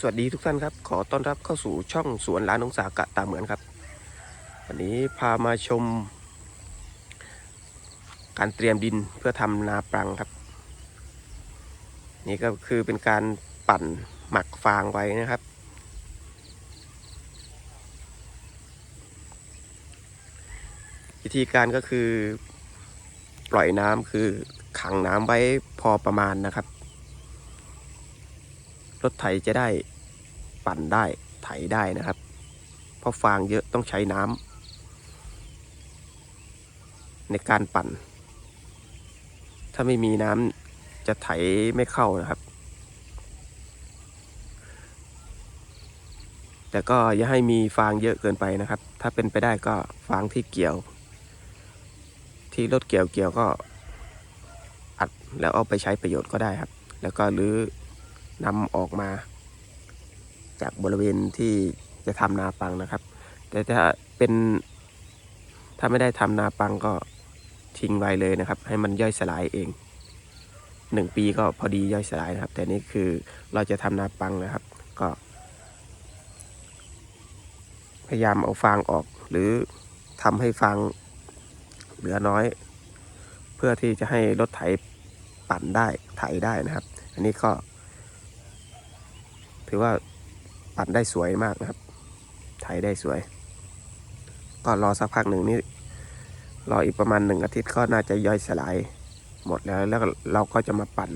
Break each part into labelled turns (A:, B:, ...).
A: สวัสดีทุกท่านครับ ขอต้อนรับเข้าสู่ช่องสวนร้านองศากะตาเหมือนครับ วันนี้พามาชม การเตรียมดินเพื่อทำนาปรังครับ นี่ก็คือเป็นการปั่นหมักฟางไว้นะครับ วิธีการก็คือ ปล่อยน้ำคือขังน้ำไว้พอประมาณนะครับ รถไถจะได้ปั่นได้ไถได้นะครับ เพราะฟางเยอะต้องใช้น้ำในการปั่น ถ้าไม่มีน้ำจะไถไม่เข้านะครับ แต่ก็อย่าให้มีฟางเยอะเกินไปนะครับ ถ้าเป็นไปได้ก็ฟางที่เกี่ยว ที่รถเกี่ยวเกี่ยวก็อัดแล้วเอาไปใช้ประโยชน์ก็ได้ครับ แล้วก็หรือ นำออกมา จากบริเวณที่จะทำนาปังนะครับ แต่ถ้าเป็นถ้าไม่ได้ทำนาปังก็ทิ้งไว้เลยนะครับ ให้มันย่อยสลายเองหนึ่งปีก็พอดีย่อยสลายนะครับ แต่นี่คือเราจะทำนาปังนะครับ ก็ พยายามเอาฟางออก หรือทำให้ฟางเหลือน้อย เพื่อที่จะให้รถไถปั่นได้ไถได้นะครับ อันนี้ก็ ถือว่าปั่นได้สวยมากนะครับไถได้สวย ก็รอสักพักหนึ่งนี่รออีกประมาณหนึ่งอาทิตย์ก็น่าจะย่อยสลายหมดแล้วแล้วเราก็จะมาปั่น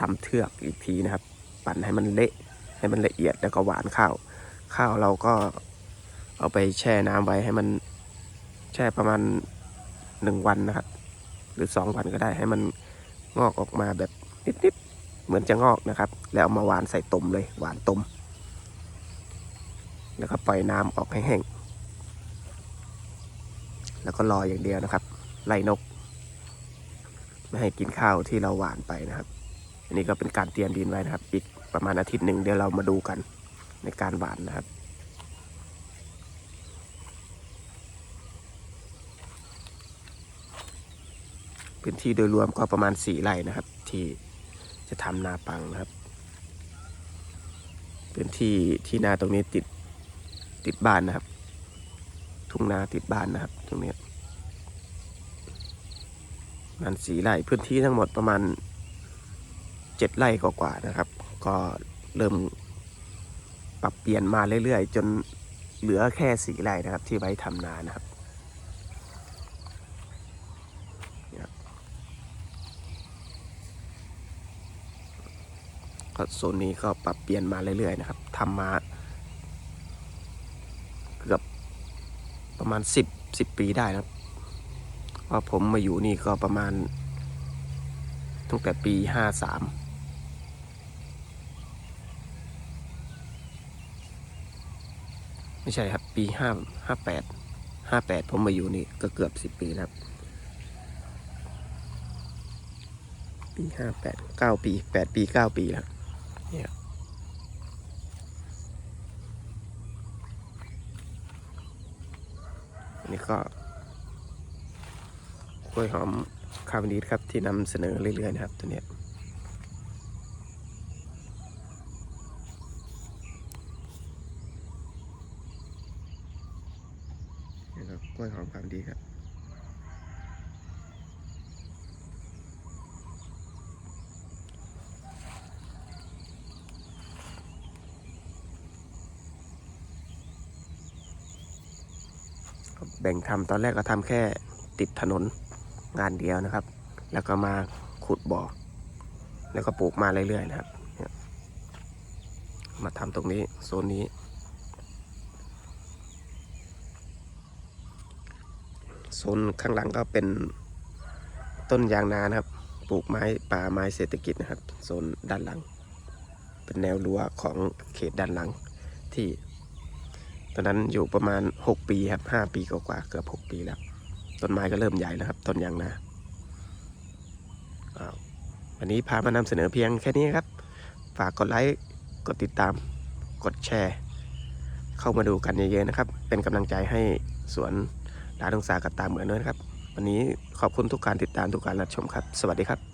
A: ทำเทือกอีกทีนะครับ ปั่นให้มันเละให้มันละเอียดแล้วก็หวานข้าว ข้าวเราก็เอาไปแช่น้ำไว้ให้มันแช่ประมาณหนึ่งวันนะครับ หรือสองวันก็ได้ให้มันงอกออกมาแบบนิดๆ เหมือนจะงอกนะครับ แล้วเอามาหวานใส่ตมเลยหวานตม แล้วก็ปล่อยน้ำออกให้แห้งแล้วก็รออย่างเดียวนะครับ ไล่นก ไม่ให้กินข้าวที่เราหวานไปนะครับ อันนี้ก็เป็นการเตรียมดินไว้นะครับ อีกประมาณอาทิตย์หนึ่งเดี๋ยวเรามาดูกันในการหวานนะครับพื้นที่โดยรวมก็ประมาณสี่ไร่นะครับ ที่ จะทำนาปังนะครับพื้นที่ที่นาตรงนี้ติดติดบ้านนะครับ ทุ่งนาติดบ้านนะครับ ตรงนี้ประมาณสี่ไร่พื้นที่ทั้งหมดประมาณเจ็ดไร่กว่าๆนะครับ ก็เริ่มปรับเปลี่ยนมาเรื่อยๆ จนเหลือแค่สี่ไร่นะครับ ที่ไว้ทำนานะครับ ก็โซนนี้ก็ปรับเปลี่ยนมาเรื่อยๆนะครับทำมาเกือบประมาณสิบสิบปีได้นะครับพราผมมาอยู่นี่ก็ประมาณ ตั้งแต่ปีห้าสามไม่ใช่ครับ ปีห้าห้าแปดห้าแปดผมมาอยู่นี่ก็เกือบสิบปีแล้วปีห้าแปดเก้าปีแปดปีเก้าปีแล้ว เนี่ยอั นี่ก็กล้วยหอมคาร์บอนีครับที่นำเสนอเรื่อยๆนะครับตัวเนี้ยกล้วยหอมคาร์บอนีครับ แบ่งทำตอนแรกก็ทำแค่ติดถนนงานเดียวนะครับ แล้วก็มาขุดบ่อ แล้วก็ปลูกมาเรื่อยๆนะครับ มาทำตรงนี้โซนนี้ โซนข้างหลังก็เป็นต้นยางนานะครับ ปลูกไม้ป่าไม้เศรษฐกิจนะครับ โซนด้านหลัง เป็นแนวรั้วของเขตด้านหลังที่ ตอนนั้นอยู่ประมาณ 6 ปีครับ5ปีกว่าเกือบ 6 ปีแล้ว ต้นไม้ก็เริ่มใหญ่แล้วครับ ต้นยางนาววันนี้พามานำเสนอเพียงแค่นี้ครับ ฝากกดไลค์กดติดตาม กดแชร์ เข้ามาดูกันเยอะๆนะครับ เป็นกำลังใจให้สวนร้านองศากับตามเหมือนด้วยนะครับ วันนี้ขอบคุณทุกการติดตามทุกการรับชมครับ สวัสดีครับ